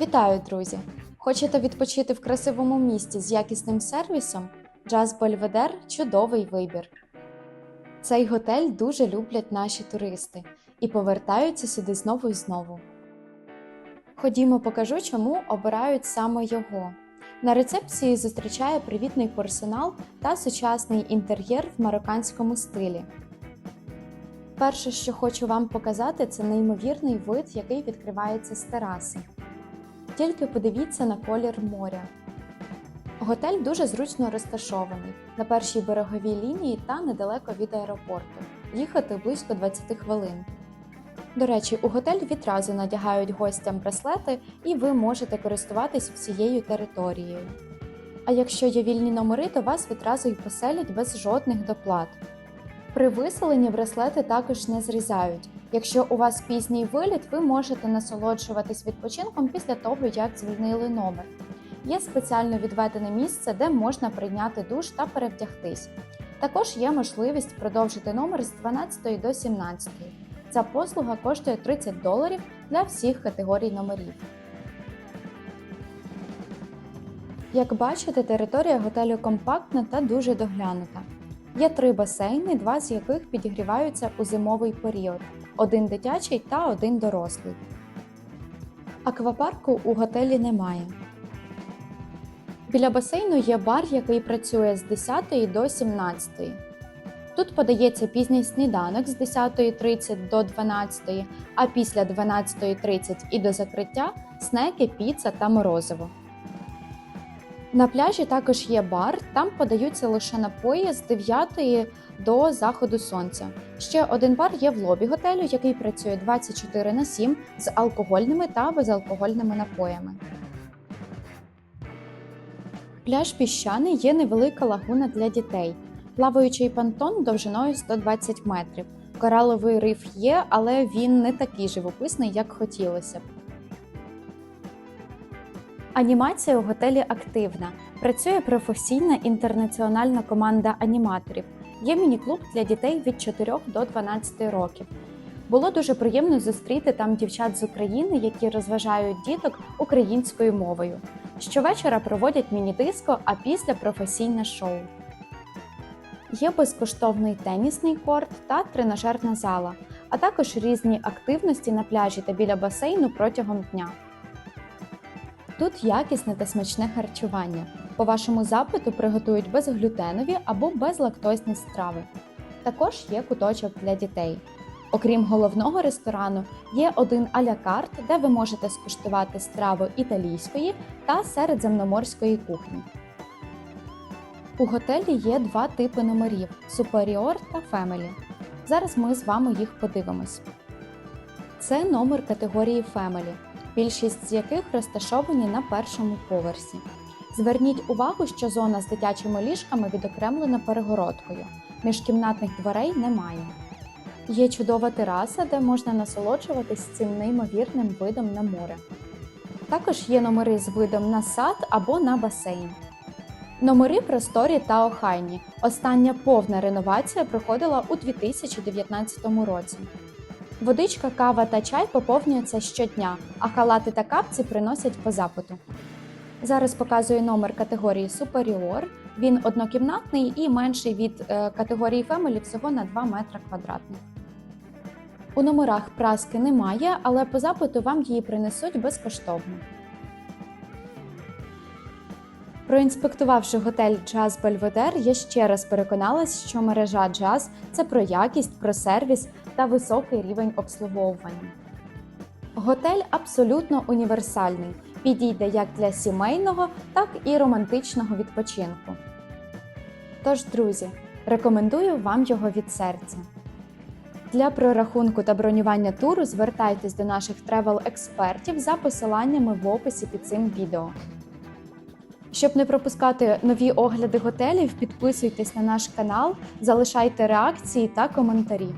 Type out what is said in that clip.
Вітаю, друзі! Хочете відпочити в красивому місті з якісним сервісом? Джаз Бельведер чудовий вибір. Цей готель дуже люблять наші туристи і повертаються сюди знову і знову. Ходімо, покажу, чому обирають саме його. На рецепції зустрічає привітний персонал та сучасний інтер'єр в марокканському стилі. Перше, що хочу вам показати, це неймовірний вид, який відкривається з тераси. Тільки подивіться на колір моря. Готель дуже зручно розташований на першій береговій лінії та недалеко від аеропорту. Їхати близько 20 хвилин. До речі, у готель відразу надягають гостям браслети, і ви можете користуватись всією територією. А якщо є вільні номери, то вас відразу й поселять без жодних доплат. При виселенні браслети також не зрізають. Якщо у вас пізній виліт, ви можете насолоджуватись відпочинком після того, як звільнили номер. Є спеціально відведене місце, де можна прийняти душ та перевдягтись. Також є можливість продовжити номер з 12 до 17. Ця послуга коштує 30 доларів для всіх категорій номерів. Як бачите, територія готелю компактна та дуже доглянута. Є три басейни, два з яких підігріваються у зимовий період: один дитячий та один дорослий. Аквапарку у готелі немає. Біля басейну є бар, який працює з 10 до 17. Тут подається пізній сніданок з 10.30 до 12, а після 12.30 і до закриття снеки, піца та морозиво. На пляжі також є бар, там подаються лише напої з 9 до заходу сонця. Ще один бар є в лобі готелю, який працює 24 на 7 з алкогольними та безалкогольними напоями. Пляж піщаний є невелика лагуна для дітей. Плаваючий понтон довжиною 120 метрів. Кораловий риф є, але він не такий живописний, як хотілося б. Анімація у готелі активна. Працює професійна інтернаціональна команда аніматорів. Є міні-клуб для дітей від 4 до 12 років. Було дуже приємно зустріти там дівчат з України, які розважають діток українською мовою. Щовечора проводять міні-диско, а після професійне шоу. Є безкоштовний тенісний корт та тренажерна зала, а також різні активності на пляжі та біля басейну протягом дня. Тут якісне та смачне харчування. По вашому запиту приготують безглютенові або безлактозні страви. Також є куточок для дітей. Окрім головного ресторану, є один а-ля де ви можете скуштувати страви італійської та середземноморської кухні. У готелі є два типи номерів Superior та Family. Зараз ми з вами їх подивимось. Це номер категорії Family, більшість з яких розташовані на першому поверсі. Зверніть увагу, що зона з дитячими ліжками відокремлена перегородкою. Міжкімнатних дверей немає. Є чудова тераса, де можна насолоджуватись цим неймовірним видом на море. Також є номери з видом на сад або на басейн. Номери просторі та охайні. Остання повна реновація проходила у 2019 році. Водичка, кава та чай поповнюються щодня, а халати та капці приносять по запиту. Зараз показую номер категорії Superior. Він однокімнатний і менший від е, категорії Family всього на 2 метри квадратних. У номерах праски немає, але по запиту вам її принесуть безкоштовно. Проінспектувавши готель Джаз Бельведер, я ще раз переконалась, що мережа Джаз це про якість, про сервіс та високий рівень обслуговування. Готель абсолютно універсальний, підійде як для сімейного, так і романтичного відпочинку. Тож, друзі, рекомендую вам його від серця. Для прорахунку та бронювання туру звертайтесь до наших тревел-експертів за посиланнями в описі під цим відео. Щоб не пропускати нові огляди готелів, підписуйтесь на наш канал, залишайте реакції та коментарі.